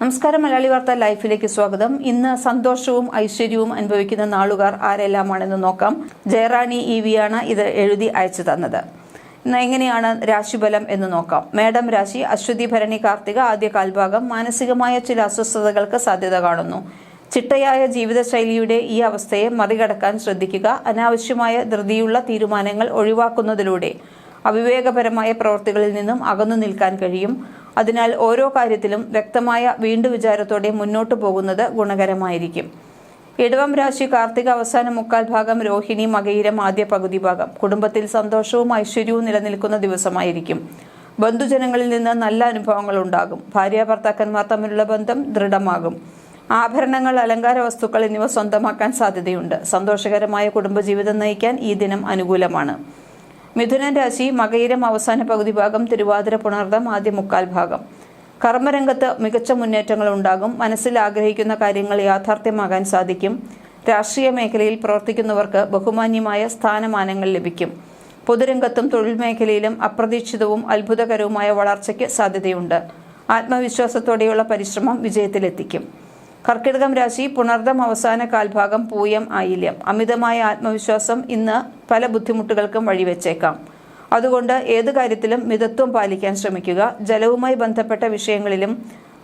നമസ്കാരം മലയാളി വാർത്ത ലൈഫിലേക്ക് സ്വാഗതം. ഇന്ന് സന്തോഷവും ഐശ്വര്യവും അനുഭവിക്കുന്ന നാളുകാർ ആരെല്ലാമാണെന്ന് നോക്കാം. ജയറാണി ഇ വിയാണ് ഇത് എഴുതി അയച്ചു തന്നത്. എങ്ങനെയാണ് രാശിഫലം എന്ന് നോക്കാം. മേഡം രാശി അശ്വതി ഭരണി കാർത്തിക ആദ്യ കാൽഭാഗം മാനസികമായ ചില അസ്വസ്ഥതകൾക്ക് സാധ്യത കാണുന്നു. ചിട്ടയായ ജീവിതശൈലിയുടെ ഈ അവസ്ഥയെ മറികടക്കാൻ ശ്രദ്ധിക്കുക. അനാവശ്യമായ ധൃതിയുള്ള തീരുമാനങ്ങൾ ഒഴിവാക്കുന്നതിലൂടെ അവിവേകപരമായ പ്രവൃത്തികളിൽ നിന്നും അകന്നു നിൽക്കാൻ കഴിയും. അതിനാൽ ഓരോ കാര്യത്തിലും വ്യക്തമായ വീണ്ടു വിചാരത്തോടെ മുന്നോട്ടു പോകുന്നത് ഗുണകരമായിരിക്കും. ഇടവം രാശി കാർത്തിക അവസാന മുക്കാൽ ഭാഗം രോഹിണി മകയിരം ആദ്യ പകുതി ഭാഗം. കുടുംബത്തിൽ സന്തോഷവും ഐശ്വര്യവും നിലനിൽക്കുന്ന ദിവസമായിരിക്കും. ബന്ധുജനങ്ങളിൽ നിന്ന് നല്ല അനുഭവങ്ങൾ ഉണ്ടാകും. ഭാര്യ ഭർത്താക്കന്മാർ തമ്മിലുള്ള ബന്ധം ദൃഢമാകും. ആഭരണങ്ങൾ അലങ്കാര വസ്തുക്കൾ എന്നിവ സ്വന്തമാക്കാൻ സാധ്യതയുണ്ട്. സന്തോഷകരമായ കുടുംബജീവിതം നയിക്കാൻ ഈ ദിനം അനുകൂലമാണ്. മിഥുനൻ രാശി മകയിരം അവസാന പകുതി ഭാഗം തിരുവാതിര പുണർദം ആദ്യ മുക്കാൽ ഭാഗം. കർമ്മരംഗത്ത് മികച്ച മുന്നേറ്റങ്ങൾ ഉണ്ടാകും. മനസ്സിൽ ആഗ്രഹിക്കുന്ന കാര്യങ്ങൾ യാഥാർത്ഥ്യമാകാൻ സാധിക്കും. രാഷ്ട്രീയ മേഖലയിൽ പ്രവർത്തിക്കുന്നവർക്ക് ബഹുമാന്യമായ സ്ഥാനമാനങ്ങൾ ലഭിക്കും. പൊതുരംഗത്തും തൊഴിൽ മേഖലയിലും അപ്രതീക്ഷിതവും അത്ഭുതകരവുമായ വളർച്ചയ്ക്ക് സാധ്യതയുണ്ട്. ആത്മവിശ്വാസത്തോടെയുള്ള പരിശ്രമം വിജയത്തിലെത്തിക്കും. കർക്കിടകം രാശി പുണർദം അവസാന കാൽഭാഗം പൂയം ആയില്യം. അമിതമായ ആത്മവിശ്വാസം ഇന്ന് പല ബുദ്ധിമുട്ടുകൾക്കും വഴിവെച്ചേക്കാം. അതുകൊണ്ട് ഏത് കാര്യത്തിലും മിതത്വം പാലിക്കാൻ ശ്രമിക്കുക. ജലവുമായി ബന്ധപ്പെട്ട വിഷയങ്ങളിലും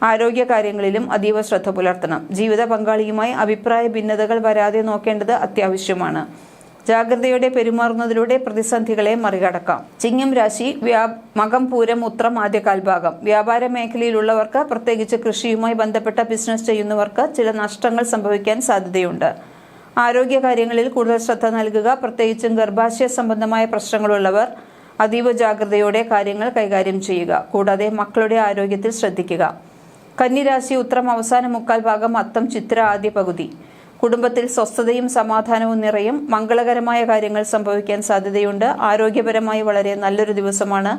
ആരോഗ്യ കാര്യങ്ങളിലും അതീവ ശ്രദ്ധ പുലർത്തണം. ജീവിത പങ്കാളിയുമായി അഭിപ്രായ ഭിന്നതകൾ വരാതെ നോക്കേണ്ടത് അത്യാവശ്യമാണ്. ജാഗ്രതയോടെ പെരുമാറുന്നതിലൂടെ പ്രതിസന്ധികളെ മറികടക്കാം. ചിങ്ങം രാശി വ്യാ മകം പൂരം ഉത്രം ആദ്യ കാൽഭാഗം വ്യാപാര മേഖലയിലുള്ളവർക്ക് പ്രത്യേകിച്ച് കൃഷിയുമായി ബന്ധപ്പെട്ട ബിസിനസ് ചെയ്യുന്നവർക്ക് ചില നഷ്ടങ്ങൾ സംഭവിക്കാൻ സാധ്യതയുണ്ട്. ആരോഗ്യ കാര്യങ്ങളിൽ കൂടുതൽ ശ്രദ്ധ നൽകുക പ്രത്യേകിച്ചും ഗർഭാശയ സംബന്ധമായ പ്രശ്നങ്ങളുള്ളവർ അതീവ ജാഗ്രതയോടെ കാര്യങ്ങൾ കൈകാര്യം ചെയ്യുക കൂടാതെ മക്കളുടെ ആരോഗ്യത്തിൽ ശ്രദ്ധിക്കുക. കന്നിരാശി ഉത്രം അവസാന മുക്കാൽ ഭാഗം അത്തം ചിത്ര ആദ്യ പകുതി. കുടുംബത്തിൽ സ്വസ്ഥതയും സമാധാനവും നിറയും മംഗളകരമായ കാര്യങ്ങൾ സംഭവിക്കാൻ സാധ്യതയുണ്ട്. ആരോഗ്യപരമായി വളരെ നല്ലൊരു ദിവസമാണ്.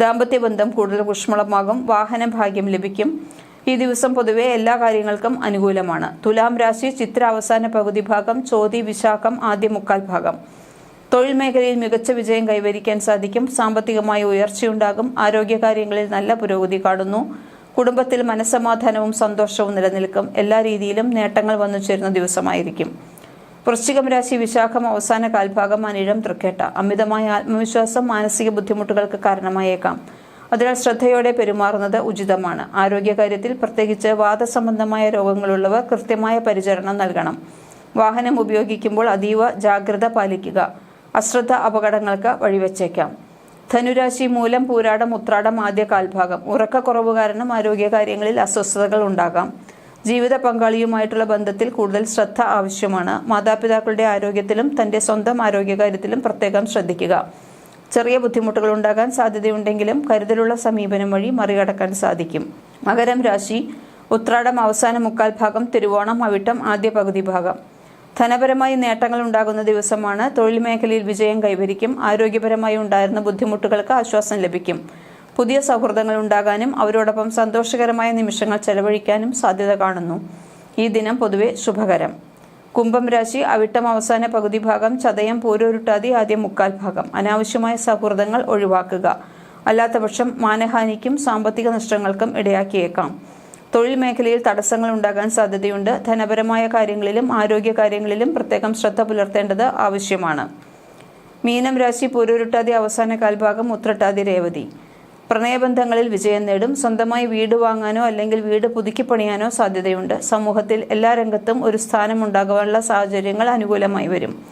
ദാമ്പത്യ ബന്ധം കൂടുതൽ ഊഷ്മളമാകും. വാഹന ഭാഗ്യം ലഭിക്കും. ഈ ദിവസം പൊതുവെ എല്ലാ കാര്യങ്ങൾക്കും അനുകൂലമാണ്. തുലാം രാശി ചിത്ര അവസാന പകുതി ഭാഗം ചോതി വിശാഖം ആദ്യ മുക്കാൽ ഭാഗം. തൊഴിൽ മേഖലയിൽ മികച്ച വിജയം കൈവരിക്കാൻ സാധിക്കും. സാമ്പത്തികമായ ഉയർച്ചയുണ്ടാകും. ആരോഗ്യകാര്യങ്ങളിൽ നല്ല പുരോഗതി കാണുന്നു. കുടുംബത്തിൽ മനസ്സമാധാനവും സന്തോഷവും നിലനിൽക്കും. എല്ലാ രീതിയിലും നേട്ടങ്ങൾ വന്നു ചേരുന്ന ദിവസമായിരിക്കും. വൃശ്ചികം രാശി വിശാഖം അവസാന കാൽഭാഗം അനിഴം തൃക്കേട്ട. അമിതമായ ആത്മവിശ്വാസം മാനസിക ബുദ്ധിമുട്ടുകൾക്ക് കാരണമായേക്കാം. അതിനാൽ ശ്രദ്ധയോടെ പെരുമാറുന്നത് ഉചിതമാണ്. ആരോഗ്യകാര്യത്തിൽ പ്രത്യേകിച്ച് വാദസംബന്ധമായ രോഗങ്ങളുള്ളവർ കൃത്യമായ പരിചരണം നൽകണം. വാഹനം ഉപയോഗിക്കുമ്പോൾ അതീവ ജാഗ്രത പാലിക്കുക. അശ്രദ്ധ അപകടങ്ങൾക്ക് വഴിവെച്ചേക്കാം. ധനുരാശി മൂലം പൂരാടം ഉത്രാടം ആദ്യ കാൽഭാഗം. ഉറക്കക്കുറവ് കാരണം ആരോഗ്യകാര്യങ്ങളിൽ അസ്വസ്ഥതകൾ ഉണ്ടാകാം. ജീവിത പങ്കാളിയുമായിട്ടുള്ള ബന്ധത്തിൽ കൂടുതൽ ശ്രദ്ധ ആവശ്യമാണ്. മാതാപിതാക്കളുടെ ആരോഗ്യത്തിലും തന്റെ സ്വന്തം ആരോഗ്യകാര്യത്തിലും പ്രത്യേകം ശ്രദ്ധിക്കുക. ചെറിയ ബുദ്ധിമുട്ടുകൾ ഉണ്ടാകാൻ സാധ്യതയുണ്ടെങ്കിലും കരുതലുള്ള സമീപനം വഴി മറികടക്കാൻ സാധിക്കും. മകരം രാശി ഉത്രാടം അവസാന മുക്കാൽ ഭാഗം തിരുവോണം അവിട്ടം ആദ്യ പകുതി ഭാഗം. ധനപരമായി നേട്ടങ്ങൾ ഉണ്ടാകുന്ന ദിവസമാണ് തൊഴിൽ മേഖലയിൽ വിജയം കൈവരിക്കും ആരോഗ്യപരമായി ഉണ്ടായിരുന്ന ബുദ്ധിമുട്ടുകൾക്ക് ആശ്വാസം ലഭിക്കും. പുതിയ സൗഹൃദങ്ങൾ ഉണ്ടാകാനും അവരോടൊപ്പം സന്തോഷകരമായ നിമിഷങ്ങൾ ചെലവഴിക്കാനും സാധ്യത കാണുന്നു. ഈ ദിനം പൊതുവെ ശുഭകരം. കുംഭം രാശി അവിട്ടം അവസാന പകുതി ഭാഗം ചതയം പൂരൊരുട്ടാതി ആദ്യം മുക്കാൽ ഭാഗം. അനാവശ്യമായ സൗഹൃദങ്ങൾ ഒഴിവാക്കുക. അല്ലാത്തപക്ഷം മാനഹാനിക്കും സാമ്പത്തിക നഷ്ടങ്ങൾക്കും ഇടയാക്കിയേക്കാം. തൊഴിൽ മേഖലയിൽ തടസ്സങ്ങൾ ഉണ്ടാകാൻ സാധ്യതയുണ്ട്. ധനപരമായ കാര്യങ്ങളിലും ആരോഗ്യ കാര്യങ്ങളിലും പ്രത്യേകം ശ്രദ്ധ പുലർത്തേണ്ടത് ആവശ്യമാണ്. മീനം രാശി പൂരുരുട്ടാതി അവസാന കാൽഭാഗം ഉത്രട്ടാതി രേവതി. പ്രണയബന്ധങ്ങളിൽ വിജയം നേടും. സ്വന്തമായി വീട് വാങ്ങാനോ അല്ലെങ്കിൽ വീട് പുതുക്കി പണിയാനോ സാധ്യതയുണ്ട്. സമൂഹത്തിൽ എല്ലാ രംഗത്തും ഒരു സ്ഥാനം ഉണ്ടാകാനുള്ള സാഹചര്യങ്ങൾ അനുകൂലമായി വരും.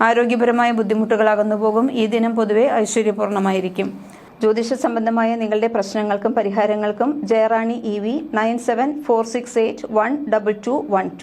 ആരോഗ്യപരമായ ബുദ്ധിമുട്ടുകൾ അകന്നുപോകും ഈ ദിനം പൊതുവെ ഐശ്വര്യപൂർണമായിരിക്കും ജ്യോതിഷ സംബന്ധമായ നിങ്ങളുടെ പ്രശ്നങ്ങൾക്കും പരിഹാരങ്ങൾക്കും Jayarani E V nine seven four six eight one double two one two.